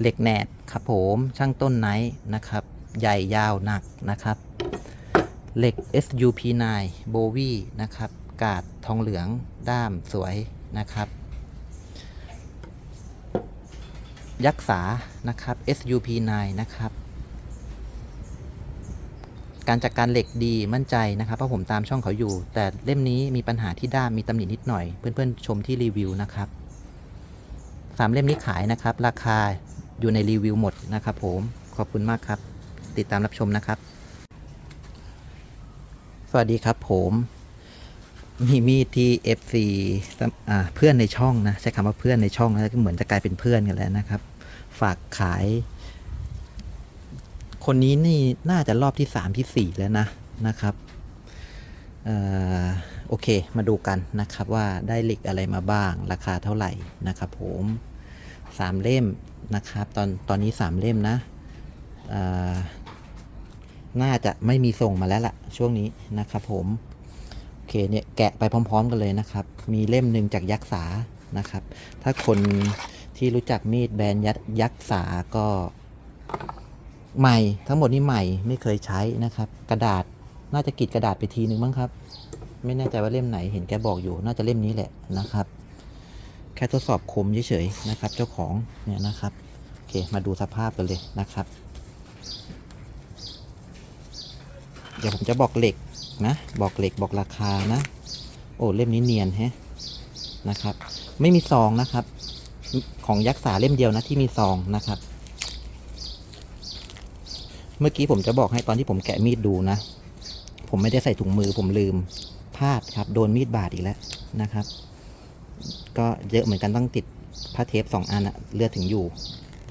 เหล็กแหนบครับผมช่างต้นไนท์นะครับ ใหญ่ยาวหนักนะครับเหล็ก SUP9 โบวีนะครับ กาดทองเหลืองด้ามสวยนะครับ ยักษานะครับ SUP9 นะครับ การจัดการเหล็กดีมั่นใจนะครับเพราะผมตามช่องเขาอยู่ แต่เล่มนี้มีปัญหาที่ด้ามมีตำหนินิดหน่อย เพื่อนๆ ชมที่รีวิวนะครับสามเล่มนี้ขายนะครับ ราคา อยู่ในรีวิวหมดนะครับผม ขอบคุณมากครับ ติดตามรับชมนะครับ สวัสดีครับผมมีมีดที่ FC อ่าเพื่อนในช่องนะ ใช้คำว่าเพื่อนในช่องนะก็เหมือนจะกลายเป็นเพื่อนกันแล้วนะครับ ฝากขาย คนนี้นี่น่าจะรอบที่ 3 ที่ 4 แล้วนะนะครับออโอเค มาดูกันนะครับว่าได้เหล็กอะไรมาบ้าง ราคาเท่าไหร่นะครับผม สามเล่มนะครับ ตอนตอนนี้3เล่มนะน่าจะไม่มีส่งมาแล้วล่ะ ช่วงนี้นะครับผมโอเคเนี่ยแกะไปพร้อม ๆ กันเลยนะครับ มีเล่มหนึ่งจากยักษ์สานะครับ ถ้าคนที่รู้จักมีดแบรนด์ยักษ์ยักษ์สาก็ใหม่ทั้งหมดนี้ใหม่ไม่เคยใช้นะครับ กระดาษน่าจะกรีดกระดาษไปทีนึงบ้างครับ ไม่แน่ใจว่าเล่มไหนเห็นแกบอกอยู่ น่าจะเล่มนี้แหละนะครับ แค่ทดสอบคมเฉยๆนะครับ เจ้าของเนี่ยนะครับโอเคมาดูสภาพกันเลยนะครับ เดี๋ยวผมจะบอกเหล็กนะบอกเหล็กบอกราคานะ โอ้เล่มนี้เนียนแฮะนะครับ ไม่มีซองนะครับ ของยักษ์สาเล่มเดียวนะที่มีซองนะครับ เมื่อกี้ผมจะบอกให้ตอนที่ผมแกะมีดดูนะ ผมไม่ได้ใส่ถุงมือผมลืมพลาดครับ โดนมีดบาดอีกแล้วนะครับ ก็เยอะเหมือนกันต้องติดผ้าเทปสองอันอะเลือดถึงอยู่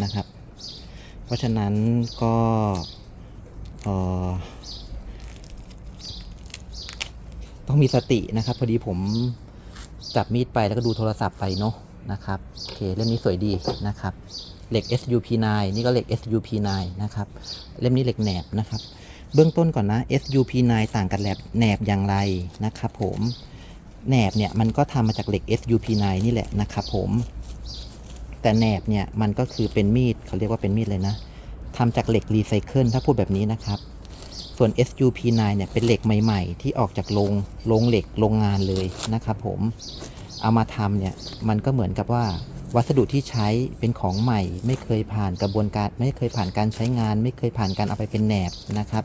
นะครับ เพราะฉะนั้นก็ต้องมีสตินะครับ พอดีผมจับมีดไปแล้วก็ดูโทรศัพท์ไปเนาะนะครับโอเคเล่มนี้สวยดีนะครับเหล็ก SUP9 นี่ก็เหล็ก SUP9 นะครับเล่มนี้เหล็กแหนบนะครับ เบื้องต้นก่อนนะ SUP9 ต่างกันแหลบแหนบอย่างไรนะครับผม แหนบเนี่ยมันก็ทำมาจากเหล็ก SUP9 นี่แหละนะครับผม แต่แหนบเนี่ยมันก็คือเป็นมีดเขาเรียกว่าเป็นมีดเลยนะทำจากเหล็กรีไซเคิลถ้าพูดแบบนี้นะครับ ส่วน SUP9 เนี่ยเป็นเหล็กใหม่ ๆ ที่ออกจากโรงโรงเหล็กโรงงานเลยนะครับผม เอามาทำเนี่ยมันก็เหมือนกับว่าวัสดุที่ใช้เป็นของใหม่ ไม่เคยผ่านกระบวนการ ไม่เคยผ่านการใช้งาน ไม่เคยผ่านการเอาไปเป็นแหนบนะครับ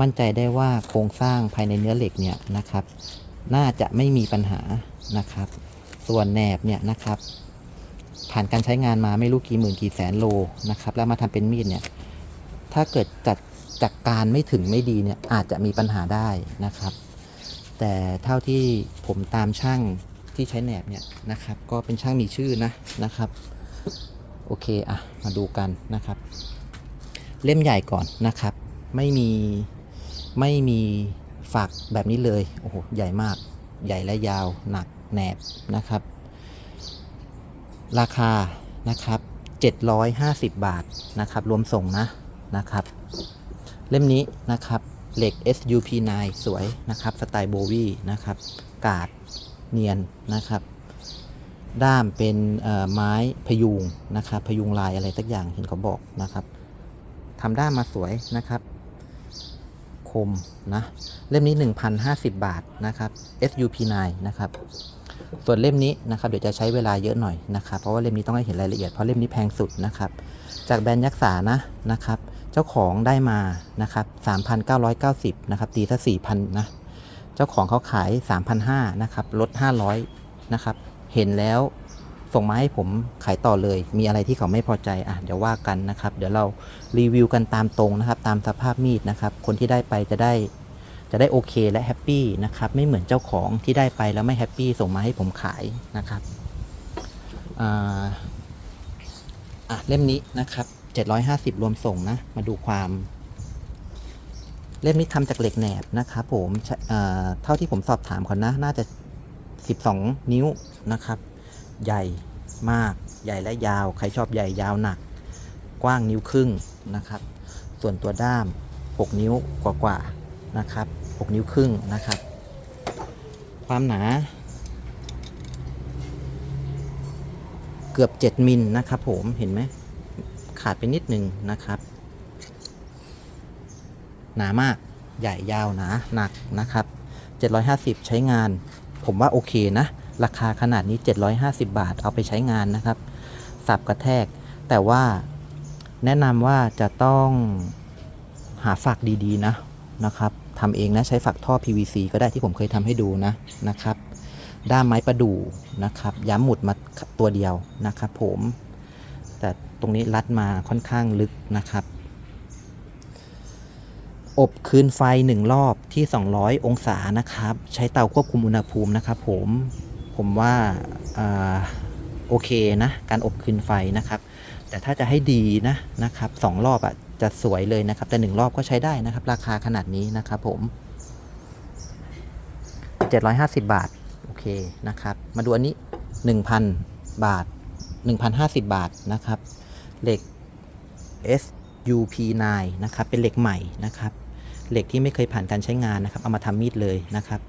มั่นใจได้ว่าโครงสร้างภายในเนื้อเหล็กเนี่ยนะครับ น่าจะไม่มีปัญหานะครับ ส่วนแหนบเนี่ยนะครับ ผ่านการใช้งานมาไม่รู้กี่หมื่นกี่แสนโลนะครับ แล้วมาทำเป็นมีดเนี่ย ถ้าเกิดจัดจัดการไม่ถึงไม่ดีเนี่ยอาจจะมีปัญหาได้นะครับ แต่เท่าที่ผมตามช่างที่ใช้แหนบเนี่ยนะครับ ก็เป็นช่างมีชื่อนะนะครับ โอเคอะมาดูกันนะครับ เล่มใหญ่ก่อนนะครับ ไม่มีไม่มี ฝักแบบนี้เลย โอ้โห ใหญ่มาก ใหญ่และยาว หนัก แหนบนะครับ ราคานะครับ 750 บาทนะครับ รวมส่งนะนะครับ เล่มนี้นะครับเหล็ก SUP9 สวยนะครับ สไตล์โบวีนะครับ กาดเนียนนะครับ ด้ามเป็นไม้พยุงนะครับ พยุงลายอะไรสักอย่างเห็นเขาบอกนะครับทำด้ามมาสวยนะครับ คมนะเล่มนี้ 1,050 บาทนะครับ SUP9 นะครับส่วนเล่มนี้นะครับเดี๋ยวจะใช้เวลาเยอะหน่อยนะครับเพราะว่าเล่มนี้ต้องให้เห็นรายละเอียดเพราะเล่มนี้แพงสุดนะครับจากแบรนด์ยักษ์สานะนะครับเจ้าของได้มานะครับ3,990นะครับตีซะ4,000นะเจ้าของเขาขาย 3,500นะครับลด 500นะครับเห็นแล้ว ส่งมาให้ผมขายต่อเลย มีอะไรที่เขาไม่พอใจอะเดี๋ยวว่ากันนะครับ เดี๋ยวเรารีวิวกันตามตรงนะครับ ตามสภาพมีดนะครับ คนที่ได้ไปจะได้จะได้โอเคและแฮปปี้นะครับ ไม่เหมือนเจ้าของที่ได้ไปแล้วไม่แฮปปี้ส่งมาให้ผมขายนะครับอ่าอะเล่มนี้นะครับ 750 รวมส่งนะ มาดูความเล่มนี้ทำจากเหล็กแหนบนะครับผมเท่าที่ผมสอบถามเขานะ น่าจะ 12 นิ้วนะครับ ใหญ่มากใหญ่และยาว ใครชอบใหญ่ยาวหนัก กว้างนิ้วครึ่งนะครับ ส่วนตัวด้าม 6 นิ้วกว่าๆนะครับ 6 นิ้วครึ่งนะครับ ความหนา เกือบ 7 มิลนะครับผมเห็นไหมขาดไปนิดนึงนะครับ หนามากใหญ่ยาวหนาหนักนะครับ 750 ใช้งาน ผมว่าโอเคนะ ราคาขนาดนี้ 750 บาทเอาไปใช้งานนะครับ สับกระแทก แต่ว่าแนะนำว่าจะต้องหาฝักดีๆนะนะครับทำเองนะใช้ฝักท่อ PVC ก็ได้ที่ผมเคยทำให้ดูนะนะครับ ด้ามไม้ประดู่นะครับ ย้ำหมุดมาตัวเดียวนะครับผม แต่ตรงนี้รัดมาค่อนข้างลึกนะครับ อบคืนไฟ1รอบที่ 200 องศานะครับ ใช้เตาควบคุมอุณหภูมินะครับผม ผมว่าอโอเคนะ การอบคืนไฟนะครับ แต่ถ้าจะให้ดีนะนะครับสองรอบอะจะสวยเลยนะครับ แต่หนึ่งรอบก็ใช้ได้นะครับ ราคาขนาดนี้นะครับผม 750 บาท โอเคนะครับ มาดูอันนี้ 1,000 บาท 1,050 บาทนะครับ เหล็ก SUP9 นะครับ เป็นเหล็กใหม่นะครับ เหล็กที่ไม่เคยผ่านการใช้งานนะครับ เอามาทำมีดเลยนะครับ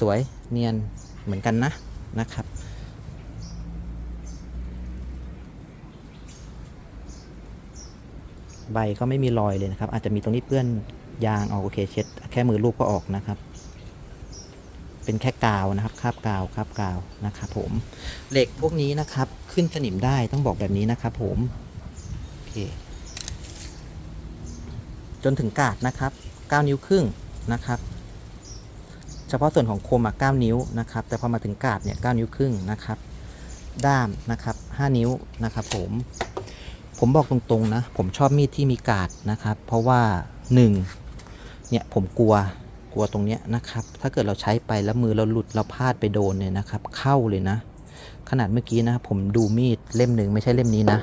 สวยเนียนเหมือนกันนะ นะครับ ใบก็ไม่มีรอยเลยนะครับ อาจจะมีตรงนี้เปื้อนยางเอาโอเคเช็ด แค่มือลูบก็ออกนะครับ เป็นแค่กาวนะครับคาบกาวคาบกาวนะครับผมเหล็กพวกนี้นะครับ ขึ้นสนิมได้ต้องบอกแบบนี้นะครับ ผมโอเคจนถึงกาดนะครับ 9 นิ้วครึ่งนะครับ เฉพาะส่วนของโคมอะ9นิ้วนะครับ แต่พอมาถึงกาดเนี่ย9นิ้วครึ่งนะครับ ด้ามนะครับ5นิ้วนะครับ ผม ผมบอกตรงๆนะ ผมชอบมีดที่มีกาดนะครับ เพราะว่า1เนี่ยผมกลัวกลัวตรงเนี้ยนะครับ ถ้าเกิดเราใช้ไปแล้วมือเราหลุดเราพลาดไปโดนเนี่ยนะครับ เข้าเลยนะ ขนาดเมื่อกี้นะ ผมดูมีดเล่มหนึ่งไม่ใช่เล่มนี้นะ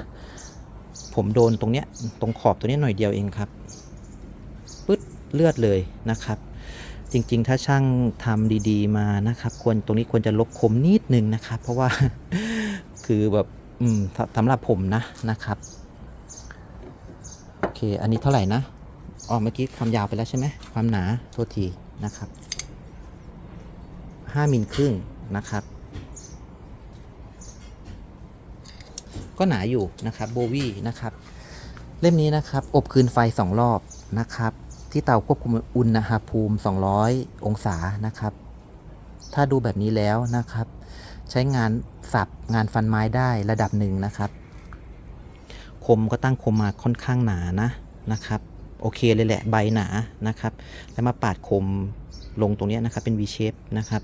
ผมโดนตรงเนี้ยตรงขอบตัวเนี้ยหน่อยเดียวเองครับปึ๊ดเลือดเลยนะครับ จริงๆ ถ้าช่างทำดีๆ มานะครับ ควรตรงนี้ควรจะลบคมนิดนึงนะครับ เพราะว่าคือแบบอืมสสำหรับผมนะนะครับโอเค อันนี้เท่าไหร่นะอ๋อเมื่อกี้ความยาวไปแล้วใช่ไหมความหนาโทษทีนะครับ5มิลครึ่งนะครับ ก็หนาอยู่นะครับโบวี่นะครับ เล่มนี้นะครับ อบคืนไฟ 2 รอบนะครับ ที่เตาควบคุมอุณหภูมิ 200 องศานะครับ ถ้าดูแบบนี้แล้วนะครับ ใช้งานสับงานฟันไม้ได้ระดับหนึ่งนะครับ คมก็ตั้งคมมาค่อนข้างหนานะนะครับ โอเคเลยแหละใบหนานะครับ แล้วมาปาดคมลงตรงนี้นะครับเป็น V shape นะครับ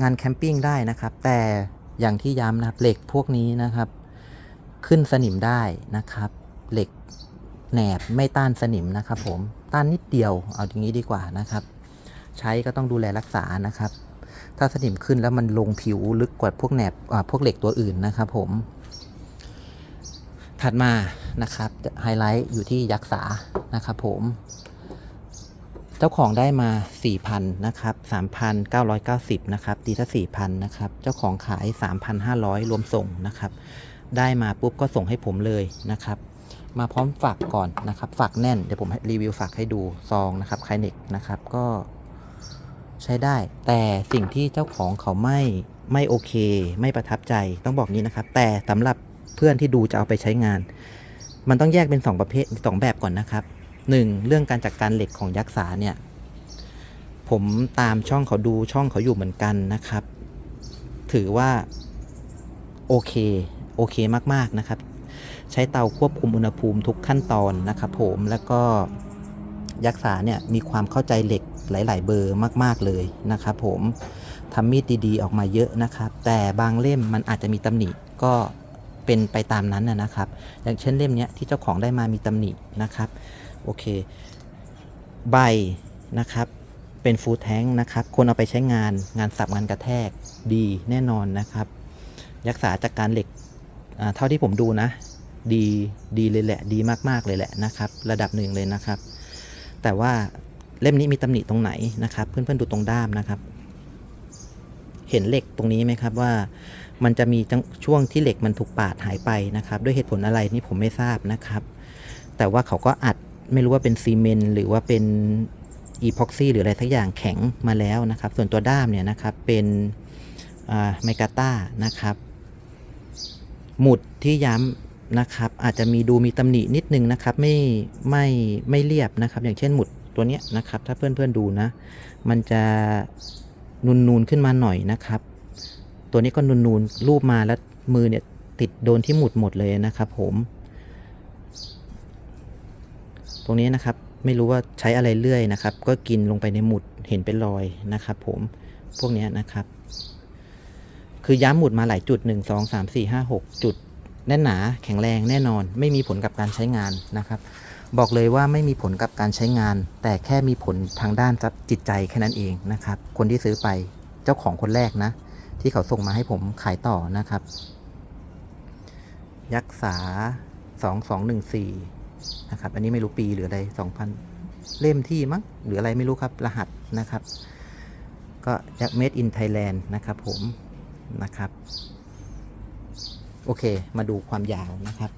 งานแคมปิ้งได้นะครับ แต่อย่างที่ย้ำนะครับเหล็กพวกนี้นะครับ ขึ้นสนิมได้นะครับ เหล็ก แหนบไม่ต้านสนิมนะครับผมต้านนิดเดียวเอาอย่างนี้ดีกว่านะครับ ใช้ก็ต้องดูแลรักษานะครับ ถ้าสนิมขึ้นแล้วมันลงผิวลึกกว่าพวกแหนบพวกเหล็กตัวอื่นนะครับผม ถัดมานะครับไฮไลท์อยู่ที่ยักษ์ษานะครับผมเจ้าของได้มา 4,000 นะครับ 3,990 นะครับตีถ้า4,000 นะครับ เจ้าของขาย 3,500 รวมส่งนะครับ ได้มาปุ๊บก็ส่งให้ผมเลยนะครับ มาพร้อมฝักก่อนนะครับ ฝักแน่น เดี๋ยวผมรีวิวฝักให้ดูซองนะครับไคเน็กนะครับก็ใช้ได้ แต่สิ่งที่เจ้าของเขาไม่ไม่โอเค ไม่ประทับใจต้องบอกนี้นะครับ แต่สำหรับเพื่อนที่ดูจะเอาไปใช้งาน มันต้องแยกเป็น 2 ประเภทสองแบบก่อนนะครับ 1. เรื่องการจัดการเหล็กของยักษ์สาเนี่ยผมตามช่องเขาดูช่องเขาอยู่เหมือนกันนะครับ ถือว่าโอเคโอเคมากๆนะครับ ใช้เตาควบคุมอุณหภูมิทุกขั้นตอนนะครับผมแล้วก็ยักษ์สาเนี่ยมีความเข้าใจเหล็กหลาย ๆ เบอร์มาก ๆ เลยนะครับผมทำมีดดี ๆ ออกมาเยอะนะครับ แต่บางเล่มมันอาจจะมีตำหนิก็เป็นไปตามนั้นนะครับ อย่างเช่นเล่มเนี้ยที่เจ้าของได้มามีตำหนินะครับ โอเค ใบนะครับ เป็นฟูแท้งนะครับคนเอาไปใช้งานงานสับงานกระแทกดีแน่นอนนะครับ ยักษาจากการเหล็กเท่าที่ผมดูนะ ดีดีเลยแหละ ดีมากๆเลยแหละนะครับ ระดับหนึ่งเลยนะครับ แต่ว่าเล่มนี้มีตำหนิตรงไหนนะครับ เพื่อนๆดูตรงด้ามนะครับ เห็นเหล็กตรงนี้ไหมครับว่ามันจะมีช่วงที่เหล็กมันถูกปาดหายไปนะครับ ด้วยเหตุผลอะไรนี่ผมไม่ทราบนะครับ แต่ว่าเขาก็อัดไม่รู้ว่าเป็นซีเมนต์หรือว่าเป็นอีพ็อกซี่หรืออะไรสักอย่างแข็งมาแล้วนะครับ ส่วนตัวด้ามเนี่ยนะครับเป็นไมกาต้านะครับ หมุดที่ย้ำ นะครับ อาจจะมีดูมีตำหนินิดนึงนะครับไม่ไม่ไม่เรียบนะครับ อย่างเช่นหมุดตัวเนี้ยนะครับ ถ้าเพื่อนๆดูนะ มันจะนูนๆขึ้นมาหน่อยนะครับ ตัวนี้ก็นูนๆรูปมาแล้วมือเนี่ยติดโดนที่หมุดหมดเลยนะครับ ผม ตรงนี้นะครับไม่รู้ว่าใช้อะไรเลื่อยนะครับ ก็กินลงไปในหมุดเห็นเป็นรอยนะครับ ผมพวกนี้นะครับ คือย้ำหมุดมาหลายจุด 1 2 3 4 5 6 จุด แน่นหนาแข็งแรงแน่นอน ไม่มีผลกับการใช้งานนะครับ บอกเลยว่าไม่มีผลกับการใช้งาน แต่แค่มีผลทางด้านจิตใจแค่นั้นเองนะครับ คนที่ซื้อไปเจ้าของคนแรกนะ ที่เขาส่งมาให้ผมขายต่อนะครับ ยักษา 2214 นะครับ อันนี้ไม่รู้ปีหรืออะไร 2,000 เล่มที่มั้งหรืออะไรไม่รู้ครับรหัสนะครับ ก็ยัก made in Thailand นะครับผมนะครับ โอเค มาดูความยาวนะครับ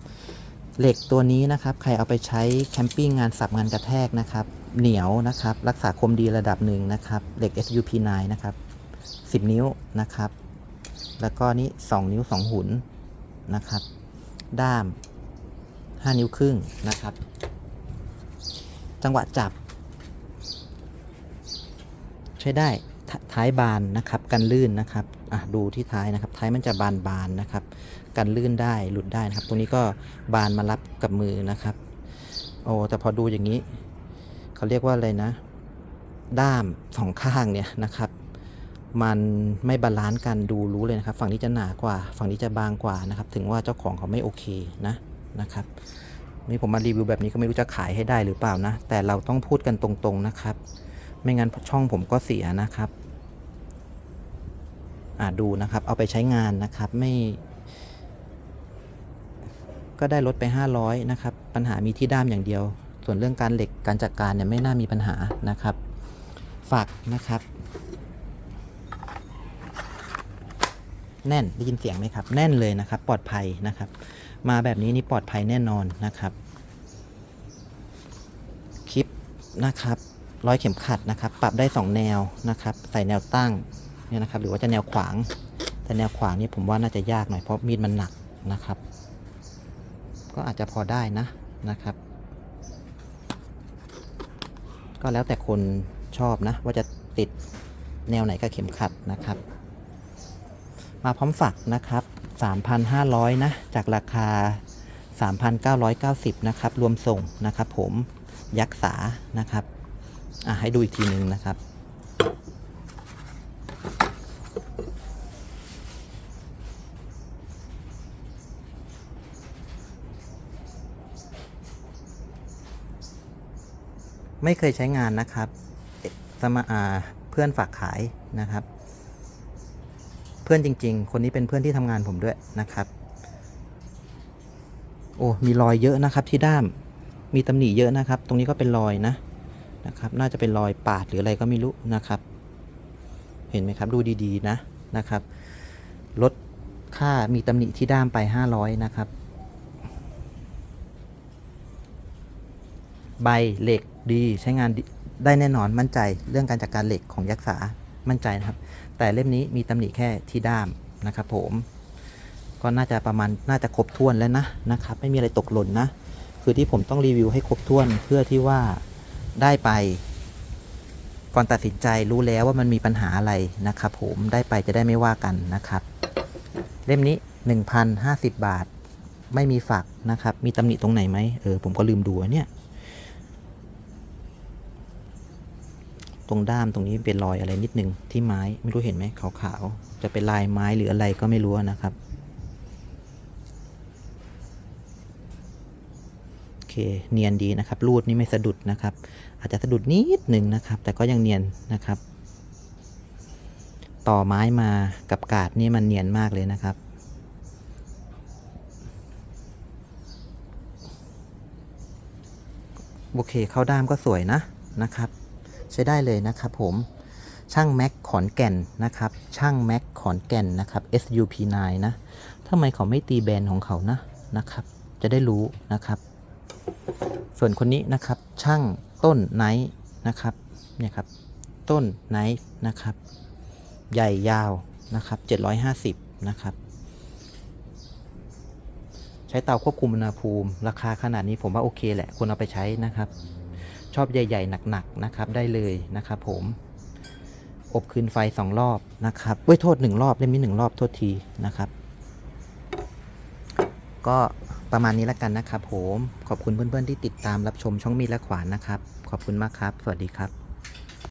เหล็กตัวนี้นะครับ ใครเอาไปใช้แคมปิ้งงานสับงานกระแทกนะครับ เหนียวนะครับ รักษาคมดีระดับหนึ่งนะครับ เหล็ก SUP9 นะครับ 10 นิ้วนะครับ แล้วก็นี่2นิ้ว 2 หุนนะครับ ด้าม 5 นิ้วครึ่งนะครับ จังหวะจับ ใช้ได้ท้ายบานนะครับกันลื่นนะครับอะดูที่ท้ายนะครับ ท้ายมันจะบานบานๆนะครับ กันลื่นได้หลุดได้นะครับ ตรงนี้ก็บานมารับกับมือนะครับ โอ้แต่พอดูอย่างนี้เขาเรียกว่าอะไรนะ ด้ามสองข้างเนี่ยนะครับ มันไม่บาลานซ์กันดูรู้เลยนะครับ ฝั่งนี้จะหนากว่า ฝั่งนี้จะบางกว่านะครับ ถึงว่าเจ้าของเขาไม่โอเคนะนะครับนี่ผมมารีวิวแบบนี้ก็ไม่รู้จะขายให้ได้หรือเปล่านะ แต่เราต้องพูดกันตรงๆนะครับ ไม่งั้นช่องผมก็เสียนะครับอ่าดูนะครับ เอาไปใช้งานนะครับ ไม่ ก็ได้ลดไป 500นะครับ ปัญหามีที่ด้ามอย่างเดียว ส่วนเรื่องการเหล็กการจัดการเนี่ยไม่น่ามีปัญหานะครับ ฝากนะครับ แน่นได้ยินเสียงไหมครับ แน่นเลยนะครับ ปลอดภัยนะครับ มาแบบนี้นี่ปลอดภัยแน่นอนนะครับ คลิปนะครับร้อยเข็มขัดนะครับ ปรับได้ 2 แนวนะครับ ใส่แนวตั้งเนี่ยนะครับ หรือว่าจะแนวขวาง แต่แนวขวางนี่ผมว่าน่าจะยากหน่อยเพราะมีดมันหนักนะครับ ก็อาจจะพอได้นะนะครับ ก็แล้วแต่คนชอบนะ ว่าจะติดแนวไหนกับเข็มขัดนะครับ มาพร้อมฝักนะครับ 3,500 นะ จากราคา 3,990 นะครับ รวมส่งนะครับผมยักษานะครับอะให้ดูอีกทีหนึ่งนะครับ ไม่เคยใช้งานนะครับสมาอ่าเพื่อนฝากขายนะครับ เพื่อนจริง ๆ คนนี้เป็นเพื่อนที่ทำงานผมด้วยนะครับ โอ้มีรอยเยอะนะครับที่ด้ามมีตำหนิเยอะนะครับ ตรงนี้ก็เป็นรอยนะนะครับ น่าจะเป็นรอยปาดหรืออะไรก็ไม่รู้นะครับ เห็นไหมครับดูดีๆนะนะครับลดค่ามีตำหนิที่ด้ามไป 500 นะครับ ใบเหล็ก ดีใช้งานได้แน่นอนมั่นใจเรื่องการจัดการเหล็กของยักษามั่นใจนะครับ แต่เล่มนี้มีตำหนิแค่ที่ด้ามนะครับผม ก็น่าจะประมาณน่าจะครบถ้วนแล้วนะนะครับไม่มีอะไรตกหล่นนะ คือที่ผมต้องรีวิวให้ครบถ้วนเพื่อที่ว่าได้ไปก่อนตัดสินใจรู้แล้วว่ามันมีปัญหาอะไรนะครับผมได้ไปจะได้ไม่ว่ากันนะครับ เล่มนี้ 1,050 บาท ไม่มีฝักนะครับ มีตำหนิตรงไหนไหมเออผมก็ลืมดูเนี่ย ตรงด้ามตรงนี้เป็นรอยอะไรนิดนึงที่ไม้ไม่รู้เห็นไหมขาวๆจะเป็นลายไม้หรืออะไรก็ไม่รู้นะครับโอเคเนียนดีนะครับ รูดนี่ไม่สะดุดนะครับ อาจจะสะดุดนิดหนึ่งนะครับ แต่ก็ยังเนียนนะครับ ต่อไม้มากับกาดนี่มันเนียนมากเลยนะครับโอเคเข้าด้ามก็สวยนะนะครับ ช้ได้เลยนะครับผมช่างแม็กขอนแก่นนะครับ ช่างแม็กขอนแก่นนะครับ SUP9 นะทำไมเขาไม่ตีแบรนด์ของเขานะนะครับ จะได้รู้นะครับ ส่วนคนนี้นะครับช่างต้นไนท์นะครับเนี่ยครับต้นไนท์นะครับ ใหญ่ยาวนะครับ 750 นะครับ ใช้เตาควบคุมอุณหภูมิ ราคาขนาดนี้ผมว่าโอเคแหละควรเอาไปใช้นะครับ ชอบใหญ่ ๆ หนักๆนะครับได้เลยนะครับผม อบคืนไฟสองรอบนะครับเว้ยโทษหนึ่งรอบเล่มนี้หนึ่งรอบโทษทีนะครับ ก็ประมาณนี้แล้วกันนะครับผม ขอบคุณเพื่อนๆที่ติดตามรับชมช่องมีดและขวานนะครับ ขอบคุณมากครับ สวัสดีครับ